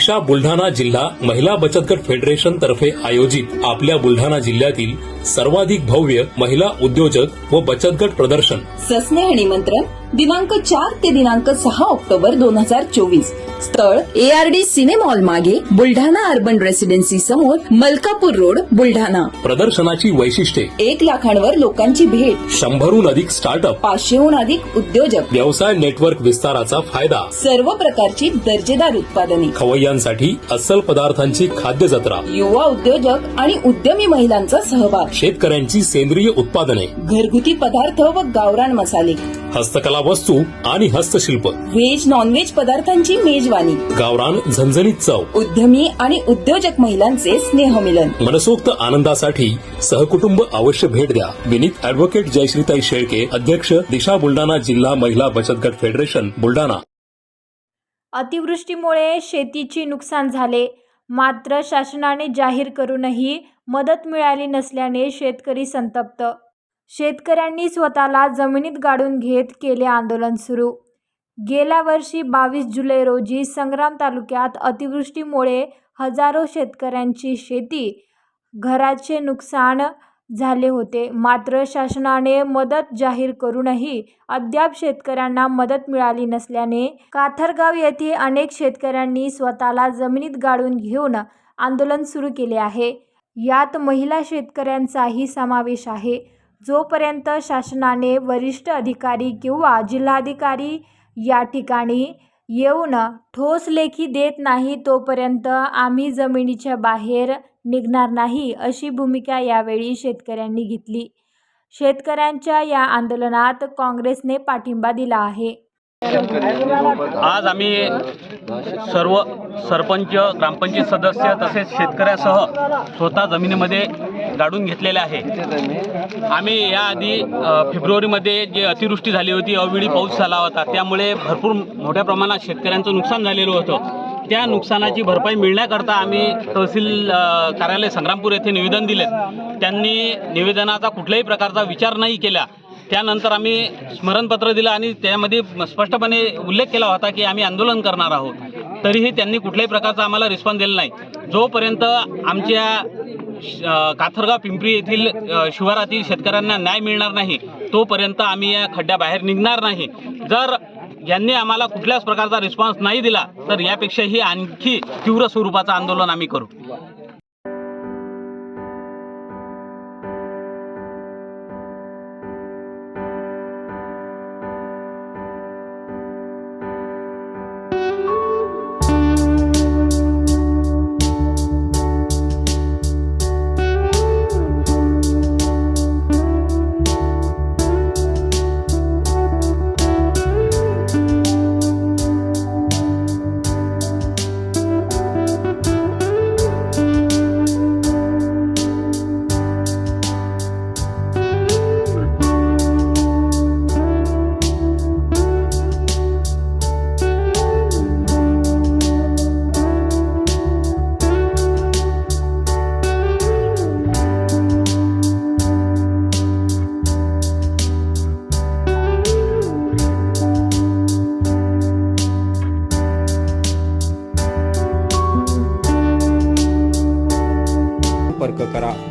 दिशा बुलढाणा जिल्हा महिला बचत गट फेडरेशन तर्फे आयोजित आपल्या बुलढाणा जिल्ह्यातील सर्वाधिक भव्य महिला उद्योजक व बचत गट प्रदर्शन. सस्नेह निमंत्रण दिनांक चार ते दिनांक सहा ऑक्टोबर दोन हजार चोवीस. स्थळ एआरडी सिनेमॉल मागे बुलढाणा अर्बन रेसिडेन्सी समोर मलकापूर रोड बुलढाणा. प्रदर्शनाची वैशिष्ट्ये. एक लाखांवर लोकांची भेट. शंभरहून अधिक स्टार्टअप. पाचशेहून अधिक उद्योजक. व्यवसाय नेटवर्क विस्ताराचा फायदा. सर्व प्रकारची दर्जेदार उत्पादने. खवय्यांसाठी अस्सल पदार्थांची खाद्य जत्रा. युवा उद्योजक आणि उद्यमी महिलांचा सहभाग. शेतकऱ्यांची सेंद्रिय उत्पादने. घरगुती पदार्थ व गावरान मसाले. हस्तकला वस्तू आणि हस्तशिल्प. व्हेज नॉनव्हेज पदार्थांची मेजवानी. गावरान झणझणीत चव. उद्यमी आणि उद्योजक महिलांचे स्नेहमिलन. मनसोक्त आनंदासाठी सहकुटुंब अवश्य भेट द्या. विनीत अॅडव्होकेट जयश्रीताई शेळके अध्यक्ष दिशा बुलढाणा जिल्हा महिला बचत गट फेडरेशन बुलढाणा. अतिवृष्टीमुळे शेतीचे नुकसान झाले. मात्र शासनाने जाहीर करूनही मदत मिळाली नसल्याने शेतकरी संतप्त. शेतकऱ्यांनी स्वतःला जमिनीत गाडून घेत केले आंदोलन सुरू. गेल्या वर्षी बावीस जुलै रोजी संग्राम तालुक्यात अतिवृष्टीमुळे हजारो शेतकऱ्यांची शेती घराचे नुकसान झाले होते. मात्र शासनाने मदत जाहीर करूनही अद्याप शेतकऱ्यांना मदत मिळाली नसल्याने काथरगाव येथे अनेक शेतकऱ्यांनी स्वतःला जमिनीत गाडून घेऊन आंदोलन सुरू केले आहे. यात महिला शेतकऱ्यांचाही समावेश आहे. जोपर्यंत शासनाने वरिष्ठ अधिकारी किंवा जिल्हाधिकारी या ठिकाणी येऊन ठोस लेखी देत नाही तोपर्यंत आम्ही जमिनीच्या बाहेर निघणार नाही अशी भूमिका यावेळी शेतकऱ्यांनी घेतली. शेतकऱ्यांच्या या आंदोलनात काँग्रेसने पाठिंबा दिला आहे. आज आम्ही सर्व सरपंच ग्रामपंचायत सदस्य तसेच शेतकऱ्यासह स्वतः जमिनीमध्ये गाडून घेतलेले आहे. आम्ही याआधी फेब्रुवारीमध्ये जे अतिवृष्टी झाली होती अवेळी पाऊस झाला होता त्यामुळे भरपूर मोठ्या प्रमाणात शेतकऱ्यांचं नुकसान झालेलं होतं. त्या नुकसानाची भरपाई मिळण्याकरता आम्ही तहसील कार्यालय संग्रामपूर येथे निवेदन दिले त्यांनी निवेदनाचा कुठल्याही प्रकारचा विचार नाही केला. त्यानंतर आम्ही स्मरणपत्र दिलं आणि त्यामध्ये स्पष्टपणे उल्लेख केला होता की आम्ही आंदोलन करणार आहोत. तरीही त्यांनी कुठल्याही प्रकारचा आम्हाला रिस्पॉन्स दिला नाही. जोपर्यंत आमच्या काथरगाव पिंपरी येथील शिवारातील शेतकऱ्यांना न्याय मिळणार नाही तोपर्यंत आम्ही या खड्ड्याबाहेर निघणार नाही. जर यांनी आम्हाला कुठल्याच प्रकारचा रिस्पॉन्स नाही दिला तर यापेक्षाही आणखी तीव्र स्वरूपाचं आंदोलन आम्ही करू. から。